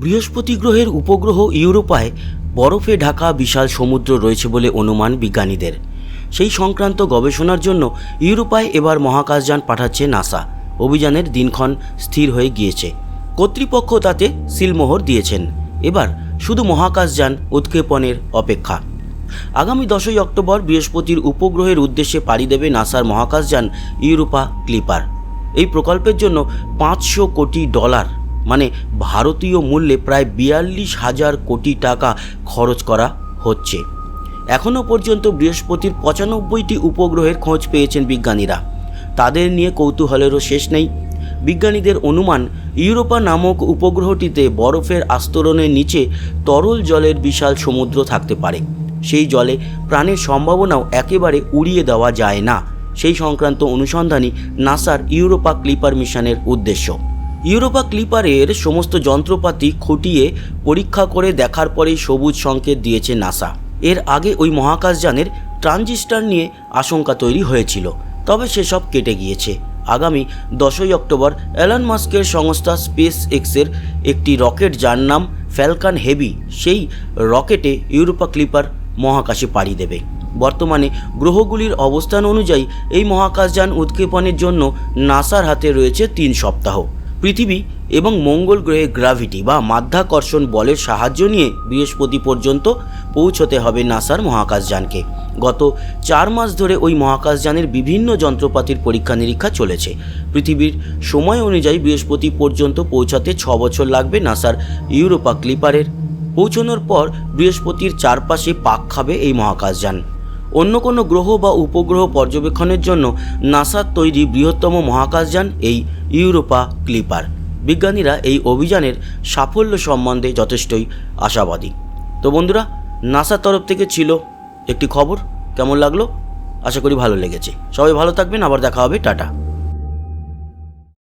বৃহস্পতি গ্রহের উপগ্রহ ইউরোপায় বরফে ঢাকা বিশাল সমুদ্র রয়েছে বলে অনুমান বিজ্ঞানীদের। সেই সংক্রান্ত গবেষণার জন্য ইউরোপায় এবার মহাকাশযান পাঠাচ্ছে নাসা। অভিযানের দিনক্ষণ স্থির হয়ে গিয়েছে। কর্তৃপক্ষ তাতে সিলমোহর দিয়েছেন। এবার শুধু মহাকাশযান উৎক্ষেপণের অপেক্ষা। আগামী দশই অক্টোবর বৃহস্পতির উপগ্রহের উদ্দেশ্যে পাড়ি দেবে নাসার মহাকাশযান ইউরোপা ক্লিপার। এই প্রকল্পের জন্য পাঁচশো কোটি ডলার মানে ভারতীয় মূল্যে প্রায় বিয়াল্লিশ হাজার কোটি টাকা খরচ করা হচ্ছে। এখনও পর্যন্ত বৃহস্পতির পঁচানব্বইটি উপগ্রহের খোঁজ পেয়েছেন বিজ্ঞানীরা। তাদের নিয়ে কৌতূহলেরও শেষ নেই। বিজ্ঞানীদের অনুমান, ইউরোপা নামক উপগ্রহটিতে বরফের আস্তরণের নিচে তরল জলের বিশাল সমুদ্র থাকতে পারে। সেই জলে প্রাণের সম্ভাবনাও একেবারে উড়িয়ে দেওয়া যায় না। সেই সংক্রান্ত অনুসন্ধানই নাসার ইউরোপা ক্লিপার মিশনের উদ্দেশ্য। ইউরোপা ক্লিপারের সমস্ত যন্ত্রপাতি খুঁটিয়ে পরীক্ষা করে দেখার পরেই সবুজ সংকেত দিয়েছে নাসা। এর আগে ওই মহাকাশযানের ট্রানজিস্টার নিয়ে আশঙ্কা তৈরি হয়েছিল, তবে সেসব কেটে গিয়েছে। আগামী দশই অক্টোবর অ্যালন মাস্কের সংস্থা স্পেস এক্সের একটি রকেট যার নাম ফ্যালকান হেভি, সেই রকেটে ইউরোপা ক্লিপার মহাকাশে পাড়ি দেবে। বর্তমানে গ্রহগুলির অবস্থান অনুযায়ী এই মহাকাশযান উৎক্ষেপণের জন্য নাসার হাতে রয়েছে তিন সপ্তাহ। পৃথিবী এবং মঙ্গল গ্রহে গ্রাভিটি বা মাধ্যাকর্ষণ বলের সাহায্য নিয়ে বৃহস্পতি পর্যন্ত পৌঁছতে হবে নাসার মহাকাশযানকে। গত চার মাস ধরে ওই মহাকাশযানের বিভিন্ন যন্ত্রপাতির পরীক্ষা নিরীক্ষা চলেছে। পৃথিবীর সময় অনুযায়ী বৃহস্পতি পর্যন্ত পৌঁছাতে ছ বছর লাগবে নাসার ইউরোপা ক্লিপারের। পৌঁছানোর পর বৃহস্পতির চারপাশে পাক খাবে এই মহাকাশযান। অন্য কোনো গ্রহ বা উপগ্রহ পর্যবেক্ষণের জন্য নাসার তৈরি বৃহত্তম মহাকাশযান এই ইউরোপা ক্লিপার। বিজ্ঞানীরা এই অভিযানের সাফল্য সম্বন্ধে যথেষ্টই আশাবাদী। তো বন্ধুরা, নাসার তরফ থেকে ছিল একটি খবর। কেমন লাগল? আশা করি ভালো লেগেছে। সবাই ভালো থাকবেন। আবার দেখা হবে। টাটা।